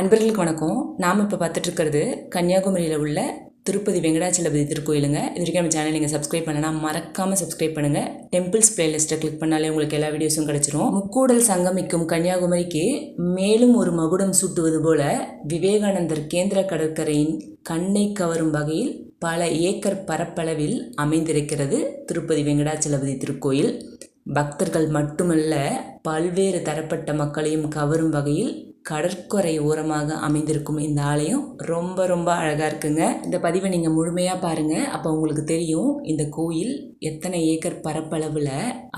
அன்பர்களுக்கு வணக்கம். நாம் இப்போ பார்த்துட்ருக்கிறது கன்னியாகுமரியில் உள்ள திருப்பதி வெங்கடாச்சலபதி திருக்கோயிலுங்க. இது வரைக்கும் நம்ம சேனல் நீங்கள் சப்ஸ்கிரைப் பண்ணலாம் மறக்காமல் சப்ஸ்கிரைப் பண்ணுங்கள் டெம்பிள்ஸ் பிளேலிஸ்ட்டை கிளிக் பண்ணாலே உங்களுக்கு எல்லா வீடியோஸும் கிடச்சிரும். முக்கூடல் சங்கமிக்கும் கன்னியாகுமரிக்கு மேலும் ஒரு மகுடம் சூட்டுவது போல விவேகானந்தர் கேந்திர கடற்கரையின் கண்ணை கவரும் வகையில் பல ஏக்கர் பரப்பளவில் அமைந்திருக்கிறது திருப்பதி வெங்கடாச்சலபதி திருக்கோயில். பக்தர்கள் மட்டுமல்ல பல்வேறு தரப்பட்ட மக்களையும் கவரும் வகையில் கடற்கரை ஓரமாக அமைந்திருக்கும் இந்த ஆலயம் ரொம்ப ரொம்ப அழகாக இருக்குங்க. இந்த பதிவை நீங்கள் முழுமையாக பாருங்கள் அப்போ உங்களுக்கு தெரியும் இந்த கோயில் எத்தனை ஏக்கர் பரப்பளவில்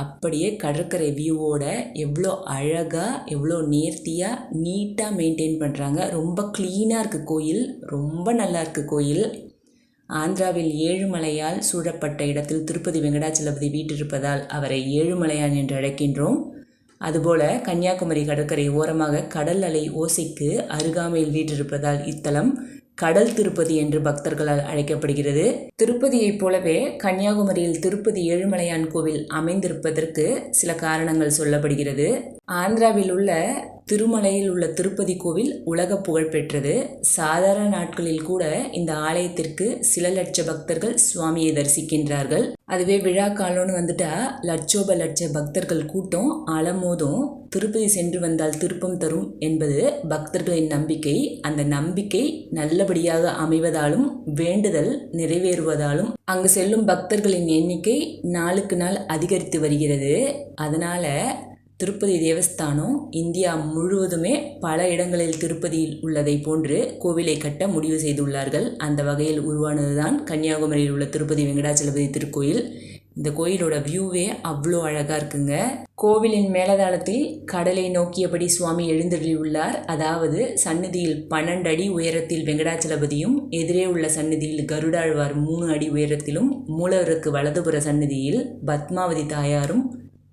அப்படியே கடற்கரை வியூவோட எவ்வளோ அழகாக எவ்வளோ நேர்த்தியாக நீட்டாக மெயின்டைன் பண்ணுறாங்க ரொம்ப க்ளீனாக இருக்குது கோயில். ரொம்ப நல்லா இருக்குது கோயில். ஆந்திராவில் ஏழுமலையால் சூழப்பட்ட இடத்தில் திருப்பதி வெங்கடாச்சலபதி வீட்டிருப்பதால் அவரை ஏழுமலையான் என்று அழைக்கின்றோம். அதுபோல கன்னியாகுமரி கடற்கரை ஓரமாக கடல் அலை ஓசைக்கு அருகாமையில் வீற்றிருப்பதால் இத்தலம் கடல் திருப்பதி என்று பக்தர்களால் அழைக்கப்படுகிறது. திருப்பதியைப் போலவே கன்னியாகுமரியில் திருப்பதி ஏழுமலையான் கோவில் அமைந்திருப்பதற்கு சில காரணங்கள் சொல்லப்படுகிறது. ஆந்திராவில் உள்ள திருமலையில் உள்ள திருப்பதி கோவில் உலக புகழ் பெற்றது. சாதாரண நாட்களில் கூட இந்த ஆலயத்திற்கு சில லட்ச பக்தர்கள் சுவாமியை தரிசிக்கின்றார்கள். அதுவே விழா காலம்னு வந்துட்டா லட்சோப லட்ச பக்தர்கள் கூட்டம் அலமோதும் திருப்பதி சென்று வந்தால் திருப்பம் தரும் என்பது பக்தர்களின் நம்பிக்கை. அந்த நம்பிக்கை நல்லபடியாக அமைவதாலும் வேண்டுதல் நிறைவேறுவதாலும் அங்கு செல்லும் பக்தர்களின் எண்ணிக்கை நாளுக்கு நாள் அதிகரித்து வருகிறது. அதனால திருப்பதி தேவஸ்தானம் இந்தியா முழுவதுமே பல இடங்களில் திருப்பதியில் உள்ளதை போன்று கோவிலை கட்ட முடிவு செய்துள்ளார்கள். அந்த வகையில் உருவானதுதான் கன்னியாகுமரியில் உள்ள திருப்பதி வெங்கடாச்சலபதி திருக்கோயில். இந்த கோயிலோட வியூவே அவ்வளோ அழகாக இருக்குங்க. கோவிலின் மேலதாளத்தில் கடலை நோக்கியபடி சுவாமி எழுந்தருளியுள்ளார் அதாவது சன்னதியில் பன்னெண்டு அடி உயரத்தில் வெங்கடாச்சலபதியும் எதிரே உள்ள சன்னதியில் கருடாழ்வார் மூணு அடி உயரத்திலும் மூலவருக்கு வலதுபுற சன்னதியில் பத்மாவதி தாயாரும்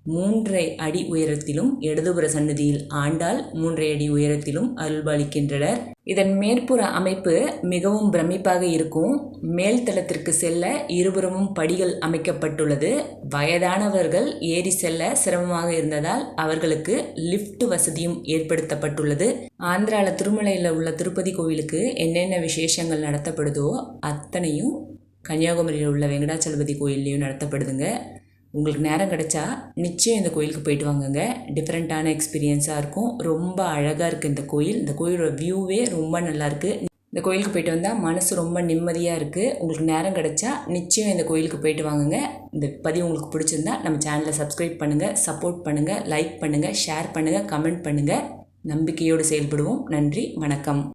மூன்றை அடி உயரத்திலும் இடதுபுற சன்னதியில் ஆண்டால் மூன்றை அடி உயரத்திலும் அருள்பாலிக்கின்றனர். இதன் மேற்புற அமைப்பு மிகவும் பிரமிப்பாக இருக்கும். மேல் தளத்திற்கு செல்ல இருபுறமும் படிகள் அமைக்கப்பட்டுள்ளது. வயதானவர்கள் ஏறி செல்ல சிரமமாக இருந்ததால் அவர்களுக்கு லிஃப்ட் வசதியும் ஏற்படுத்தப்பட்டுள்ளது. ஆந்திராவில் திருமலையில் உள்ள திருப்பதி கோவிலுக்கு என்னென்ன விசேஷங்கள் நடத்தப்படுதோ அத்தனையும் கன்னியாகுமரியில் உள்ள வெங்கடாச்சலபதி கோயில்லையும் நடத்தப்படுதுங்க. உங்களுக்கு நேரம் கிடைச்சா நிச்சயம் இந்த கோயிலுக்கு போயிட்டு வாங்குங்க. டிஃப்ரெண்ட்டான எக்ஸ்பீரியன்ஸாக இருக்கும். ரொம்ப அழகாக இருக்குது இந்த கோயில். இந்த கோயிலோட வியூவே ரொம்ப நல்லாயிருக்கு இந்த கோயிலுக்கு போயிட்டு வந்தால் மனசு ரொம்ப நிம்மதியாக இருக்குது உங்களுக்கு நேரம் கிடைச்சா நிச்சயம் இந்த கோயிலுக்கு போயிட்டு வாங்குங்க. இந்த பதிவு உங்களுக்கு பிடிச்சிருந்தா நம்ம சேனலை சப்ஸ்கிரைப் பண்ணுங்கள் சப்போர்ட் பண்ணுங்கள் லைக் பண்ணுங்கள் ஷேர் பண்ணுங்கள் கமெண்ட் பண்ணுங்கள் நம்பிக்கையோடு செயல்படுவோம். நன்றி வணக்கம்.